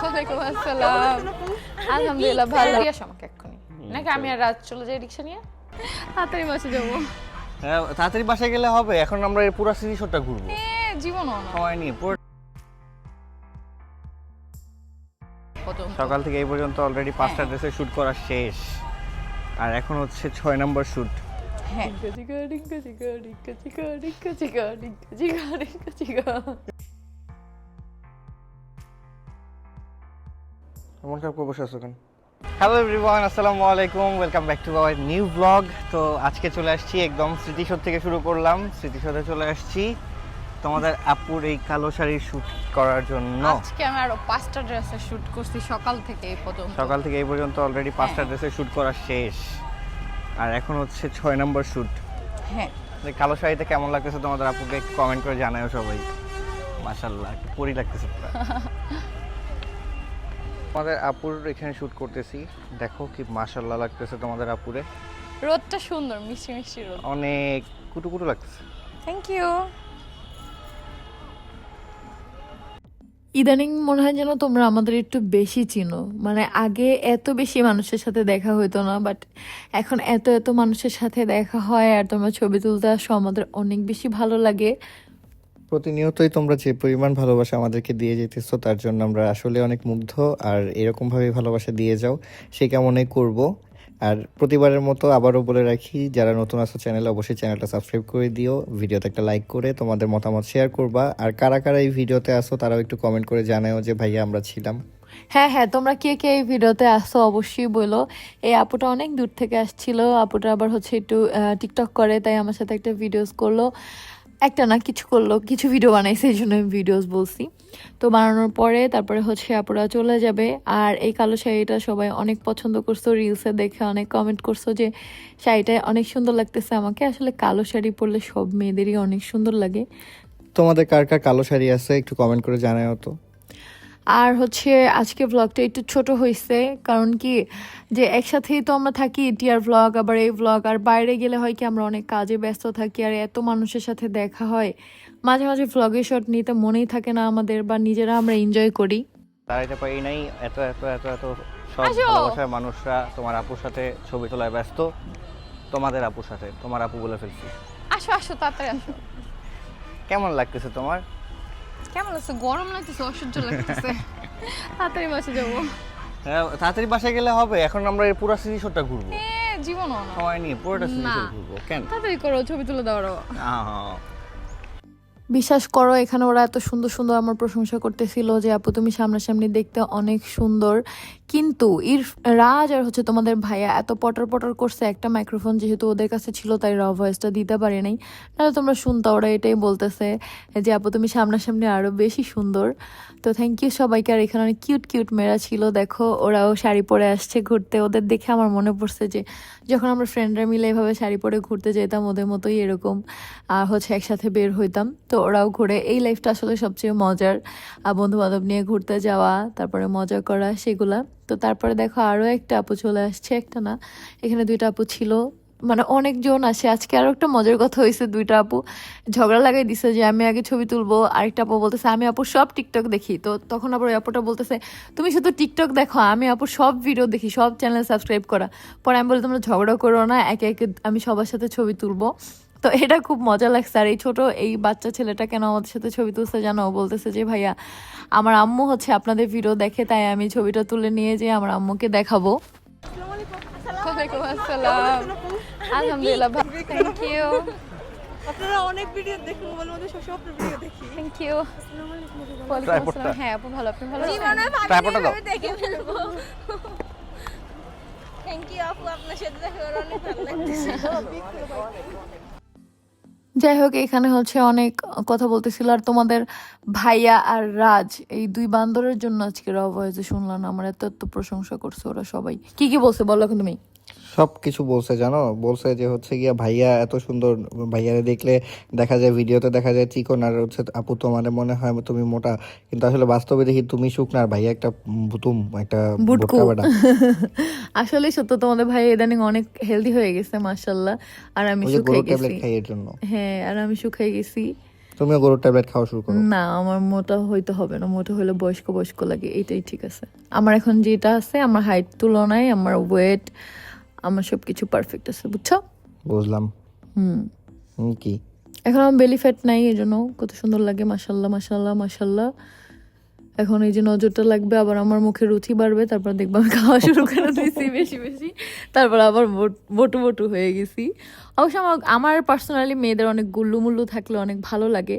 ওয়ালাইকুম আসসালাম আলহামদুলিল্লাহ ভালো দিয়ে আমাকে এক্ষুনি নাকি আমি আর রাত চলে যাই রিক্সা নিয়ে তাড়াতাড়ি বসে যাব হ্যাঁ তাড়াতাড়ি বাসায় গেলে হবে এখন আমরা এই পুরো সিটি শোটা ঘুরবো এ জীবনও না সময় নিয়ে পুরো সকাল থেকে এই পর্যন্ত অলরেডি পাঁচটা ড্রেসে শুট করা শেষ আর এখন হচ্ছে ছয় নম্বর শুট হ্যাঁ মন খারাপ করে বসে আছো কেন হ্যালো এভরিওয়ান আসসালামু আলাইকুম welcome back to our new blog তো আজকে চলে আসছি একদম স্মৃতিসৌধ থেকে শুরু করলাম স্মৃতিসৌধে চলে আসছি তোমাদের আপুর এই কালো শাড়ির শ্যুট করার জন্য। আজকে আমি আরও পাঁচটা ড্রেসে শুট করছি সকাল থেকে এই পর্যন্ত। সকাল থেকে এই পর্যন্ত অলরেডি পাঁচটা ড্রেসে শুট করা শেষ। আর এখন হচ্ছে ছয় নম্বর শ্যুট হ্যাঁ। কালো শাড়িতে কেমন লাগতেছে তোমাদের আপুকে কমেন্ট করে জানাও সবাই। মাশাল্লাহ পরি লাগতেছে পুরা। তোমাদের আপুর এখানে শুট করতেছি। দেখো কি মাশাল্লাহ লাগতেছে তোমাদের আপুরে। রোদটা সুন্দর মিষ্টি মিষ্টি রোদ। অনেক কুটু কুটু লাগতেছে। থ্যাংক ইউ ইদানিং মনে হয় যেন তোমরা আমাদের একটু বেশি চিনো। মানে আগে এত বেশি মানুষের সাথে দেখা হইতো না বাট এখন এত এত মানুষের সাথে দেখা হয় আর তোমরা ছবি তুলতে আসো আমাদের অনেক বেশি ভালো লাগে। প্রতিনিয়তই তোমরা যে পরিমাণ ভালোবাসা আমাদেরকে দিয়ে যেতেছো, তার জন্য আমরা আসলে অনেক মুগ্ধ। আর এরকমভাবে ভালোবাসা দিয়ে যাও, সে কেমনই করব? আর প্রতিবারের মতো আবারও বলে রাখি, যারা নতুন আসো চ্যানেলে, অবশ্যই চ্যানেলটা সাবস্ক্রাইব করে দিও, ভিডিওতে একটা লাইক করে তোমাদের মতামত শেয়ার করবা। আর কারা কারা এই ভিডিওতে আসো তারাও একটু কমেন্ট করে জানাও যে, ভাইয়া, আমরা ছিলাম। হ্যাঁ হ্যাঁ তোমরা কে কে এই ভিডিওতে আসছো অবশ্যই বলো। এই আপুটা অনেক দূর থেকে আসছিল, আপুটা আবার হচ্ছে একটু টিকটক করে, তাই আমার সাথে একটা ভিডিওস করল। একটা না কিছু করল, কিছু ভিডিও বানাইছে এই জন্য আমি ভিডিওস বলছি। তো বানানোর পরে তারপরে হচ্ছে আপুরা চলে যাবে। আর এই কালো শাড়িটা সবাই অনেক পছন্দ করছ রিলসে দেখে অনেক কমেন্ট করছ যে, শাড়িটা অনেক সুন্দর লাগতেছে আমাকে। আসলে কালো শাড়ি পরলে সব মেয়েদেরই অনেক সুন্দর লাগে। তোমাদের কার কার কালো শাড়ি আছে একটু কমেন্ট করে জানাও তো। আর হচ্ছে আজকে ব্লগটা একটু ছোট হয়েছে কারণ কি যে একসাথেই তো আমরা থাকি টিয়ার ব্লগ আবার এই ব্লগ আর বাইরে গেলে হয় কি আমরা অনেক কাজে ব্যস্ত থাকি আর এত মানুষের সাথে দেখা হয়। মাঝে মাঝে ব্লগের শট নিতে মনেই থাকে না আমাদের বা নিজেরা আমরা এনজয় করি। দাঁড়াইতে পারি নাই এত এত এত এত সব ভালোবাসার মানুষরা তোমার আপুর সাথে ছবি তোলায় ব্যস্ত তোমাদের আপুর সাথে তোমার আপু বলে ফেলছি। আসো আসো তাড়াতাড়ি আসো। কেমন লাগতেছে তোমার? কেমন আছে গরম লাগতেছে অসহ্য লাগতেছে। তাড়াতাড়ি বসে যাব। হ্যাঁ, তাড়াতাড়ি বাসায় গেলে হবে এখন আমরা এই পুরো ঘুরবো। এ জীবনও না। সময় নিয়ে পুরোটা ঘুরবো কেন? তাড়াতাড়ি করো ছবি তুলে দাও আরও। আহ, বিশ্বাস করো এখানে ওরা এত সুন্দর সুন্দর আমার প্রশংসা করতেছিল যে আপু তুমি সামনাসামনি দেখতে অনেক সুন্দর। কিন্তু ইর রাজ আর হচ্ছে তোমাদের ভাইয়া এত পটর পটর করছে একটা মাইক্রোফোন যেহেতু ওদের কাছে ছিল, তাই র ভয়েসটা দিতে পারে নাই। নাহলে তোমরা শুনতে, ওরা এটাই বলতেছে যে, আপু, তুমি সামনাসামনি আরও বেশি সুন্দর। তো থ্যাংক ইউ সবাইকে, আর এখানে অনেক কিউট কিউট মেয়েরা ছিল। দেখো, ওরাও শাড়ি পরে আসছে ঘুরতে। ওদের দেখে আমার মনে পড়ছে যে, যখন আমরা ফ্রেন্ডরা মিলে এভাবে শাড়ি পরে ঘুরতে যেতাম, ওদের মতোই এরকম আর হচ্ছে একসাথে বের হইতাম। তো ওরাও ঘুরে। এই লাইফটা আসলে সবচেয়ে মজার। বন্ধু বান্ধব নিয়ে ঘুরতে যাওয়া, তারপরে মজা করা, সেগুলা। তো তারপরে দেখো আরও একটা আপু চলে আসছে, একটা না। এখানে দুইটা আপু ছিল। মানে অনেকজন আসে। আজকে আরও একটা মজার কথা হয়েছে, দুইটা আপু ঝগড়া লাগাই দিছে যে আমি আগে ছবি তুলবো, আরেকটা আপু বলতেছে, আমি আপু সব টিকটক দেখি। তো তখন আবার ওই আপুটা বলতেছে, তুমি শুধু টিকটক দেখো, আমি আপু সব ভিডিও দেখি, সব চ্যানেল সাবস্ক্রাইব করা। পরে আমি বলি, তোমরা ঝগড়া করো না, একে একে আমি সবার সাথে ছবি তুলবো। তো এটা খুব মজা লাগছে। আর এই ছোট এই বাচ্চা ছেলেটা কেন আমাদের সাথে ছবি তুলছে জানো? ও বলতেছে যে ভাইয়া আমার আম্মু হচ্ছে আপনাদের ভিডিও দেখে তাই আমি ছবিটা তুলে নিয়ে যে আমার আম্মুকে দেখাবো। ওয়ালাইকুম আসসালাম। আলহামদুলিল্লাহ ভালো। থ্যাংক ইউ আপনারা অনেক ভিডিও দেখুন বলে মধ্যে সবসময় আপনার ভিডিও দেখি। থ্যাংক ইউ ওয়ালাইকুম আসসালাম। হ্যাঁ আপু ভালো আপনি ভালো আছেন? ট্রাইপডটা দাও। দেখে ফেলব থ্যাংক ইউ আপু আপনার সাথে দেখা করে অনেক ভালো লাগতেছে। যাই হোক, এখানে হচ্ছে অনেক কথা বলতেছিল। আর তোমাদের ভাইয়া আর রাজ, এই দুই বান্দরের জন্য আজকে রব ভয়েসে শুনলাম আমার এত এত প্রশংসা করছে ওরা সবাই। কি কি বলছে বলো এখন তুমি? সব কিছু বলছে জানো? বলছে যে হচ্ছে গিয়া ভাইয়া এত সুন্দর ভাইয়ারে দেখলে দেখা যায় ভিডিওতে দেখা যায় চিকন আর হচ্ছে আপু তোমার মনে হয় তুমি মোটা। কিন্তু আসলে বাস্তবে দেখি তুমি শুকনা আর ভাইয়া একটা বুতুম একটা বুটকু। আসলে সত্য তোমাদের ভাই ইদানিং অনেক হেলদি হয়ে গেছে মার্শাল্লাহ আর আমি শুকাই গেছি। হ্যাঁ আর আমি শুকাই গেছি। তুমিও গরুর ট্যাবলেট খাওয়া শুরু করো। না আমার মোটা হইতে হবে না মোটা হলে বয়স্ক বয়স্ক লাগে এটাই ঠিক আছে। আমার এখন যেটা আছে আমার হাইট তুলনায় আমার ওয়েট আমার সব কিছু পারফেক্ট আছে বুঝছ? বুঝলাম। হুম। কি? এখন আমার বেলি ফ্যাট নাই এই জন্য কত সুন্দর লাগে মাসাল্লাহ মাসাল্লাহ মাসাল্লাহ এখন এই যে নজরটা লাগবে আবার আমার মুখে রুচি বাড়বে তারপর দেখব আমি খাওয়া শুরু করে দিয়েছি বেশি বেশি। তারপর আবার বটু বটু হয়ে গেছি। অবশ্য আমার আমার পার্সোনালি মেয়েদের অনেক গুল্লু মুল্লু থাকলে অনেক ভালো লাগে।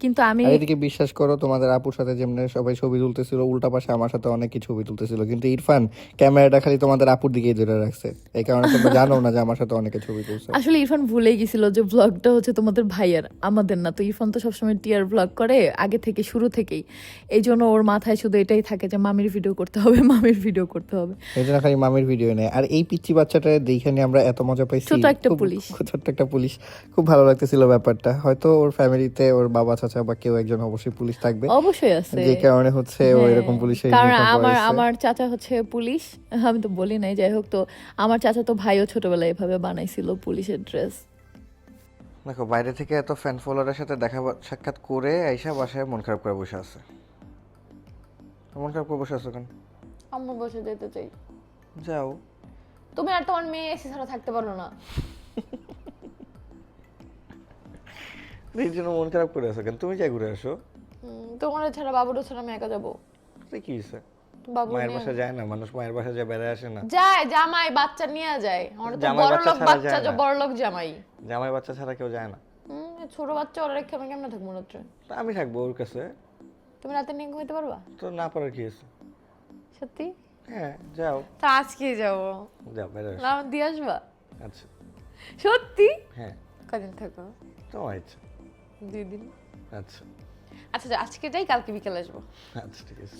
কিন্তু আমি এদিকে বিশ্বাস করো তোমাদের আপুর সাথে যেমন সবাই ছবি তুলতেছিল উল্টা পাশে আমার সাথে অনেকই ছবি তুলতেছিল। কিন্তু ইরফান ক্যামেরাটা খালি তোমাদের আপুর দিকেই ধরে রাখছে। এই কারণে তোমরা জানো না যে আমার সাথে অনেকে ছবি তুলছে। আসলে ইরফান ভুলেই গেছিল যে ব্লগটা হচ্ছে তোমাদের ভাইয়ার আমাদের না। তো ইরফান তো সবসময় টিয়ার ব্লগ করে আগে থেকে শুরু থেকেই। এই জন্য ওর মাথায় শুধু এটাই থাকে যে মামির ভিডিও করতে হবে মামির ভিডিও করতে হবে। এই জন্য খালি মামির ভিডিও নেই। আর এই পিচ্চি বাচ্চাটা দেখে নিয়ে আমরা এত মজা পাইছি। ছোট একটা পুলিশ। ছোট্ট একটা পুলিশ। খুব ভালো লাগতেছিল ব্যাপারটা। হয়তো ওর ফ্যামিলিতে ওর বাবা চাচা বা কেউ একজন অবশ্যই পুলিশ থাকবে। অবশ্যই আছে। যে কারণে হচ্ছে ও হ্যাঁ, এরকম পুলিশের কারণ আমার আমার চাচা হচ্ছে পুলিশ। আমি তো বলি নাই যাই হোক তো। আমার চাচা তো ভাইও ছোটবেলায় এভাবে বানাইছিল পুলিশের ড্রেস। দেখো বাইরে থেকে এত ফ্যান ফলোয়ারের সাথে দেখা সাক্ষাৎ করে আইসা বাসায় মন খারাপ করে বসে আছে। মন খারাপ করে বসে আছো কেন? আমার বসে যেতে চাই। যাও। তুমি আর তোমার মেয়ে এসে ছাড়া থাকতে পারো না। এই জন্য মন খারাপ করে আছো কেন? তুমি যাই ঘুরে আসো। তোমার ছাড়া বাবুরও ছাড়া আমি একা যাব। কি হয়েছে মায়ের বাসা যায় না? মানুষ মায়ের বাসা যায় বেড়ায় আসে না? যায় জামাই বাচ্চা নিয়ে যায়। আমার তো জামাই বড় বাচ্চা যে না। বড় লোক জামাই। জামাই বাচ্চা ছাড়া কেউ যায় না। ছোট বাচ্চা ওরা রেখে আমি কেমনে থাকব রাত্রে আমি থাকব ওর কাছে। তুমি রাতে নিয়ে ঘুমাইতে পারবা? তো না পারার কি আছে সত্যি? হ্যাঁ যাও। তা আজকে যাব। যাও বেড়ায় না দিয়ে আসবা? আচ্ছা। সত্যি? হ্যাঁ। কদিন থাকো? তোমার ইচ্ছা। দুই দিন। আচ্ছা। আচ্ছা আজকে যাই কালকে বিকেলে আসব। আচ্ছা ঠিক আছে।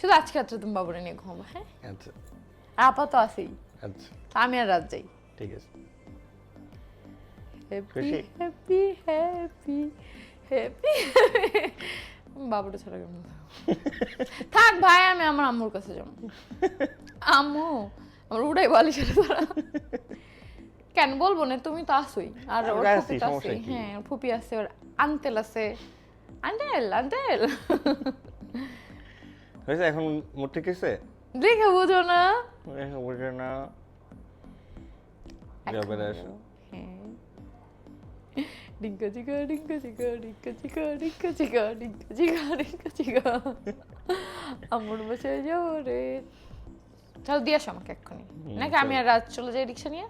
শুধু আজকে রাত্রে তুমি বাবুরে নিয়ে হ্যাঁ? আচ্ছা। আসেই আচ্ছা। আমি আর রাত যাই। ঠিক আছে। হ্যাপি হ্যাপি হ্যাপি হ্যাপি বাবুটা ছাড়া কেমন থাক ভাই আমি আমার আম্মুর কাছে যাব। আম্মু আমার উড়াই বালি ধরা কেন বলব না তুমি তো আসোই আর ওর ফুপি তো কি? হ্যাঁ ফুপি আছে ওর আন্তেল আছে আন্টেল আন্টেল হয়েছে এখন মোট ঠিক আছে দেখে বুঝো না। এখন বুঝে না। আসো হ্যাঁ। ডিঙ্কা চিকা ডিঙ্কা চিকা ডিঙ্কা চিকা ডিঙ্কা চিকা ডিঙ্কা চিকা ডিঙ্কা চিকা আমার বসে যাও রে চল দিয়ে আসো আমাকে এক্ষুনি। নাকি আমি আর রাত চলে যাই রিক্সা নিয়ে?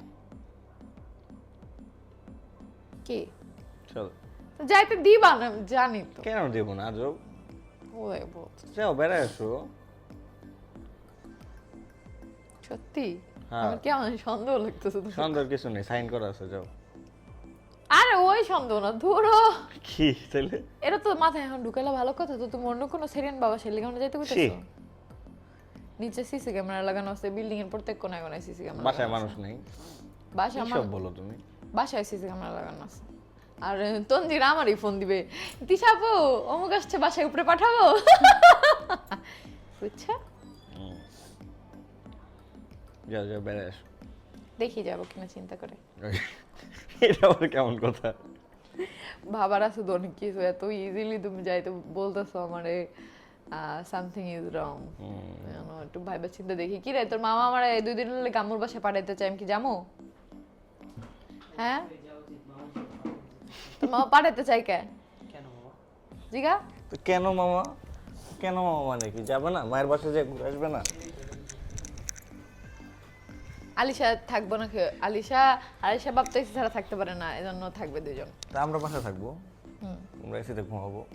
কি? চল। যাইতে দিবা না জানি তো। কেন দেবো না আজও? ওই বলছে। যাও বেড়ায় আসো। সত্যি? হ্যাঁ। আমার কেমন সন্দেহ লাগতেছে তো। সুন্দর কিছু নেই সাইন করা আছে যাও। আরে ওই সন্দেহ না ধরো। কি তাহলে এটা তো মাথায় এখন ঢুকাইলে ভালো কথা তো তুমি অন্য কোনো সেরিয়ান বাবা সেলে কেমন যাইতে কইতেছো নিচে সিসি ক্যামেরা লাগানো আছে বিল্ডিং এর প্রত্যেক কোনায় কোনায় সিসি ক্যামেরা বাসায় মানুষ নেই? বাসায় সব বলো তুমি? বাসায় সিসি ক্যামেরা লাগানো আছে। আর তঞ্জির আমারই ফোন দিবে। দিশাপু অমুক আসছে বাসায় উপরে পাঠাবো? বুঝছ? দেখি যাব কিনা চিন্তা করে। এটা আবার কেমন কথা? ভাবার আছে তো অনেক কিছু এত ইজিলি তুমি যাইতে বলতেছো আমারে সামথিং ইজ রং একটু ভাইবা চিন্তা দেখি। কি রে তোর মামা আমার দুই দিন হলে গামুর বাসায় পাঠাইতে চাই আমি কি যাব? হ্যাঁ? মামা পাঠাইতে চাই কে? জিগা? তো কেন মামা? কেন মামা মানে কি? যাবে না? মায়ের বাসায় যে ঘুরে আসবে না? আলিশা থাকব না কে- আলিশা আলিশা বাপ তো এসি ছাড়া থাকতে পারে না এজন্য থাকবে দুজন। তা আমরা বাসায় থাকব। আমরা এসিতে ঘুমাবো।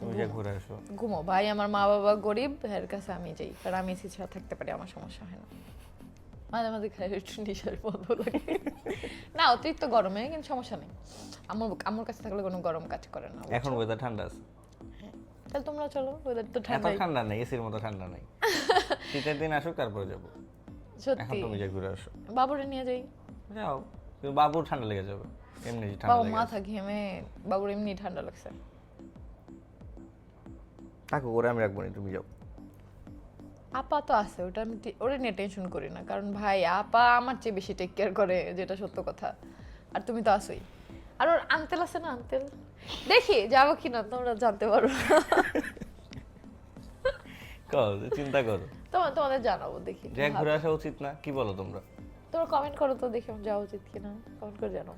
তুমি যা ঘুরে আসো। ঘুমো। ভাই আমার মা বাবা গরিব এর কাছে আমি যাই। কারণ আমি এসি ছাড়া থাকতে পারি আমার সমস্যা হয় না। মাঝে মাঝে খাই একটু নিশার মতো লাগে। না অতিরিক্ত গরমে কিন্তু সমস্যা নেই। আমার আমার কাছে থাকলে কোনো গরম কাজ করে না এখন ওয়েদার ঠান্ডা আছে। তাহলে তোমরা চলো ওয়েদার তো এত ঠান্ডা নেই এসির মতো ঠান্ডা নেই। শীতের দিন আসুক তারপরে যাব। এখন সত্যি তুমি যা ঘুরে আসো। বাবুরে নিয়ে যাই। যাও। কিন্তু বাবুর ঠান্ডা লেগে যাবে। এমনি ঠান্ডা বাবা মাথা ঘেমে বাবুর এমনি ঠান্ডা লাগছে। থাকো করে আমি রাখব না তুমি যাও। আপা তো আছে ওটা আমি ওটা নিয়ে টেনশন করি না। কারণ ভাই আপা আমার চেয়ে বেশি টেক কেয়ার করে যেটা সত্য কথা। আর তুমি তো আসোই আর ওর আঙ্কেল আছে না আঙ্কেল দেখি যাব কিনা তোমরা জানতে পারো। চিন্তা করো। তোমার তোমাদের জানাব দেখি যে ঘুরে আসা উচিত না কি বলো তোমরা? তোমরা কমেন্ট করো তো দেখি যাওয়া উচিত কিনা। কমেন্ট করে জানাও।